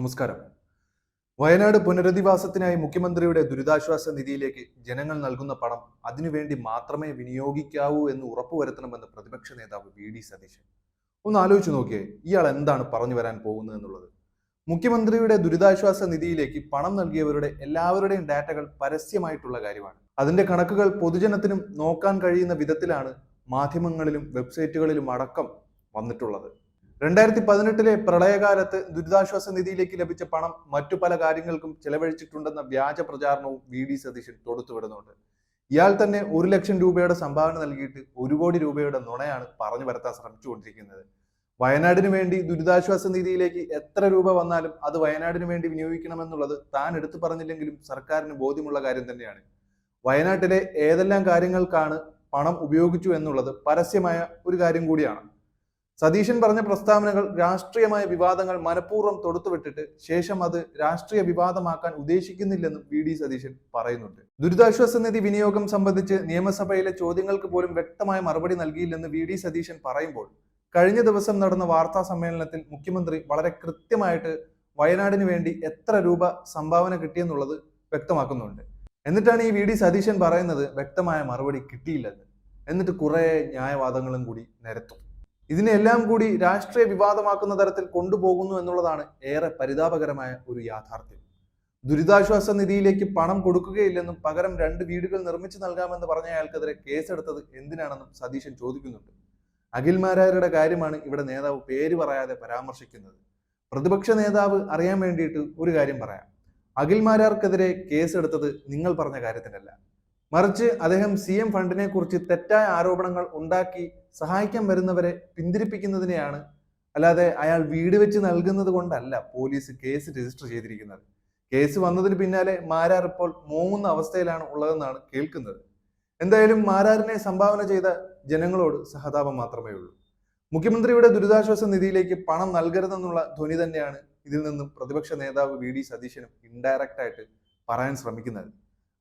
നമസ്കാരം. വയനാട് പുനരധിവാസത്തിനായി മുഖ്യമന്ത്രിയുടെ ദുരിതാശ്വാസ നിധിയിലേക്ക് ജനങ്ങൾ നൽകുന്ന പണം അതിനുവേണ്ടി മാത്രമേ വിനിയോഗിക്കാവൂ എന്ന് ഉറപ്പുവരുത്തണമെന്ന് പ്രതിപക്ഷ നേതാവ് വി. ഡി. സതീശൻ. ഒന്ന് ആലോചിച്ചു നോക്കിയേ ഇയാൾ എന്താണ് പറഞ്ഞു വരാൻ പോകുന്നത് എന്നുള്ളത്? മുഖ്യമന്ത്രിയുടെ ദുരിതാശ്വാസ നിധിയിലേക്ക് പണം നൽകിയവരുടെ എല്ലാവരുടെയും ഡാറ്റകൾ പരസ്യമായിട്ടുള്ള കാര്യമാണ്. അതിന്റെ കണക്കുകൾ പൊതുജനത്തിനും നോക്കാൻ കഴിയുന്ന വിധത്തിലാണ് മാധ്യമങ്ങളിലും വെബ്സൈറ്റുകളിലും അടക്കം വന്നിട്ടുള്ളത്. രണ്ടായിരത്തി പതിനെട്ടിലെ പ്രളയകാലത്ത് ദുരിതാശ്വാസ നിധിയിലേക്ക് ലഭിച്ച പണം മറ്റു പല കാര്യങ്ങൾക്കും ചെലവഴിച്ചിട്ടുണ്ടെന്ന വ്യാജ പ്രചാരണവും വി ഡി സതീശൻ തൊടുത്തുവിടുന്നുണ്ട് ഇയാൾ തന്നെ ഒരു ലക്ഷം രൂപയുടെ സംഭാവന നൽകിയിട്ട് ഒരു കോടി രൂപയുടെ നുണയാണ് പറഞ്ഞു വരുത്താൻ ശ്രമിച്ചുകൊണ്ടിരിക്കുന്നത്. വയനാടിന് വേണ്ടി ദുരിതാശ്വാസ നിധിയിലേക്ക് എത്ര രൂപ വന്നാലും അത് വയനാടിന് വേണ്ടി വിനിയോഗിക്കണമെന്നുള്ളത് താൻ എടുത്തു പറഞ്ഞില്ലെങ്കിലും സർക്കാരിന് ബോധ്യമുള്ള കാര്യം തന്നെയാണ്. വയനാട്ടിലെ ഏതെല്ലാം കാര്യങ്ങൾക്കാണ് പണം ഉപയോഗിച്ചു എന്നുള്ളത് പരസ്യമായ ഒരു കാര്യം കൂടിയാണ്. സതീശൻ പറഞ്ഞ പ്രസ്താവനകൾ രാഷ്ട്രീയമായ വിവാദങ്ങൾ മനഃപൂർവം തൊടുത്തുവിട്ടിട്ട് ശേഷം അത് രാഷ്ട്രീയ വിവാദമാക്കാൻ ഉദ്ദേശിക്കുന്നില്ലെന്നും വി ഡി സതീശൻ പറയുന്നുണ്ട്. ദുരിതാശ്വാസ നിധി വിനിയോഗം സംബന്ധിച്ച് നിയമസഭയിലെ ചോദ്യങ്ങൾക്ക് പോലും വ്യക്തമായ മറുപടി നൽകിയില്ലെന്ന് വി ഡി സതീശൻ പറയുമ്പോൾ കഴിഞ്ഞ ദിവസം നടന്ന വാർത്താ സമ്മേളനത്തിൽ മുഖ്യമന്ത്രി വളരെ കൃത്യമായിട്ട് വയനാടിന് വേണ്ടി എത്ര രൂപ സംഭാവന കിട്ടിയെന്നുള്ളത് വ്യക്തമാക്കുന്നുണ്ട്. എന്നിട്ടാണ് ഈ വി ഡി സതീശൻ പറയുന്നത് വ്യക്തമായ മറുപടി കിട്ടിയില്ലെന്ന്. എന്നിട്ട് കുറെ ന്യായവാദങ്ങളും കൂടി നിരത്തും. ഇതിനെല്ലാം കൂടി രാഷ്ട്രീയ വിവാദമാക്കുന്ന തരത്തിൽ കൊണ്ടുപോകുന്നു എന്നുള്ളതാണ് ഏറെ പരിതാപകരമായ ഒരു യാഥാർത്ഥ്യം. ദുരിതാശ്വാസ നിധിയിലേക്ക് പണം കൊടുക്കുകയില്ലെന്നും പകരം രണ്ട് വീടുകൾ നിർമ്മിച്ചു നൽകാമെന്ന് പറഞ്ഞ അയാൾക്കെതിരെ കേസെടുത്തത് എന്തിനാണെന്നും സതീശൻ ചോദിക്കുന്നുണ്ട്. അഖിൽമാരാരുടെ കാര്യമാണ് ഇവിടെ നേതാവ് പേര് പറയാതെ പരാമർശിക്കുന്നത്. പ്രതിപക്ഷ നേതാവ് അറിയാൻ വേണ്ടിയിട്ട് ഒരു കാര്യം പറയാം. അഖിൽമാരാർക്കെതിരെ കേസെടുത്തത് നിങ്ങൾ പറഞ്ഞ കാര്യത്തിനല്ല. മറിച്ച് അദ്ദേഹം സി എം ഫണ്ടിനെ കുറിച്ച് തെറ്റായ ആരോപണങ്ങൾ ഉണ്ടാക്കി സഹായിക്കാൻ വരുന്നവരെ പിന്തിരിപ്പിക്കുന്നതിനെയാണ് അല്ലാതെ അയാൾ വീട് വെച്ച് നൽകുന്നത് കൊണ്ടല്ല പോലീസ് കേസ് രജിസ്റ്റർ ചെയ്തിരിക്കുന്നത്. കേസ് വന്നതിന് പിന്നാലെ മാരാർ ഇപ്പോൾ മൂങ്ങുന്ന അവസ്ഥയിലാണ് ഉള്ളതെന്നാണ് കേൾക്കുന്നത്. എന്തായാലും മാരാറിനെ സംഭാവന ചെയ്ത ജനങ്ങളോട് സഹതാപം മാത്രമേ ഉള്ളൂ. മുഖ്യമന്ത്രിയുടെ ദുരിതാശ്വാസ നിധിയിലേക്ക് പണം നൽകരുതെന്നുള്ള ധ്വനി തന്നെയാണ് ഇതിൽ നിന്നും പ്രതിപക്ഷ നേതാവ് വി ഡി സതീശനും ഇൻഡയറക്റ്റ് ആയിട്ട് പറയാൻ ശ്രമിക്കുന്നത്.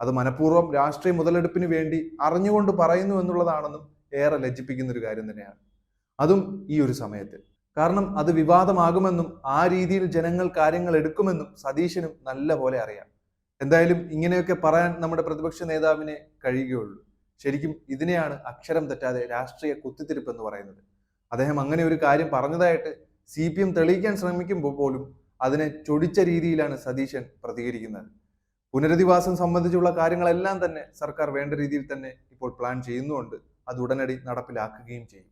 അത് മനഃപൂർവം രാഷ്ട്രീയ മുതലെടുപ്പിന് വേണ്ടി അറിഞ്ഞുകൊണ്ട് പറയുന്നു എന്നുള്ളതാണെന്നും ഏറെ ലജ്ജിപ്പിക്കുന്ന ഒരു കാര്യം തന്നെയാണ്. അതും ഈ ഒരു സമയത്ത്. കാരണം അത് വിവാദമാകുമെന്നും ആ രീതിയിൽ ജനങ്ങൾ കാര്യങ്ങൾ എടുക്കുമെന്നും സതീശനും നല്ല പോലെ അറിയാം. എന്തായാലും ഇങ്ങനെയൊക്കെ പറയാൻ നമ്മുടെ പ്രതിപക്ഷ നേതാവിനെ കഴിയുകയുള്ളൂ. ശരിക്കും ഇതിനെയാണ് അക്ഷരം തെറ്റാതെ രാഷ്ട്രീയ കുത്തിത്തിരിപ്പ് എന്ന് പറയുന്നത്. അദ്ദേഹം അങ്ങനെ ഒരു കാര്യം പറഞ്ഞതായിട്ട് സി പി എം തെളിയിക്കാൻ ശ്രമിക്കുമ്പോൾ പോലും അതിനെ ചൊടിച്ച രീതിയിലാണ് സതീശൻ പ്രതികരിക്കുന്നത്. പുനരധിവാസം സംബന്ധിച്ചുള്ള കാര്യങ്ങളെല്ലാം തന്നെ സർക്കാർ വേണ്ട രീതിയിൽ തന്നെ ഇപ്പോൾ പ്ലാൻ ചെയ്യുന്നുണ്ട്. അത് ഉടനടി നടപ്പിലാക്കുകയും ചെയ്യും.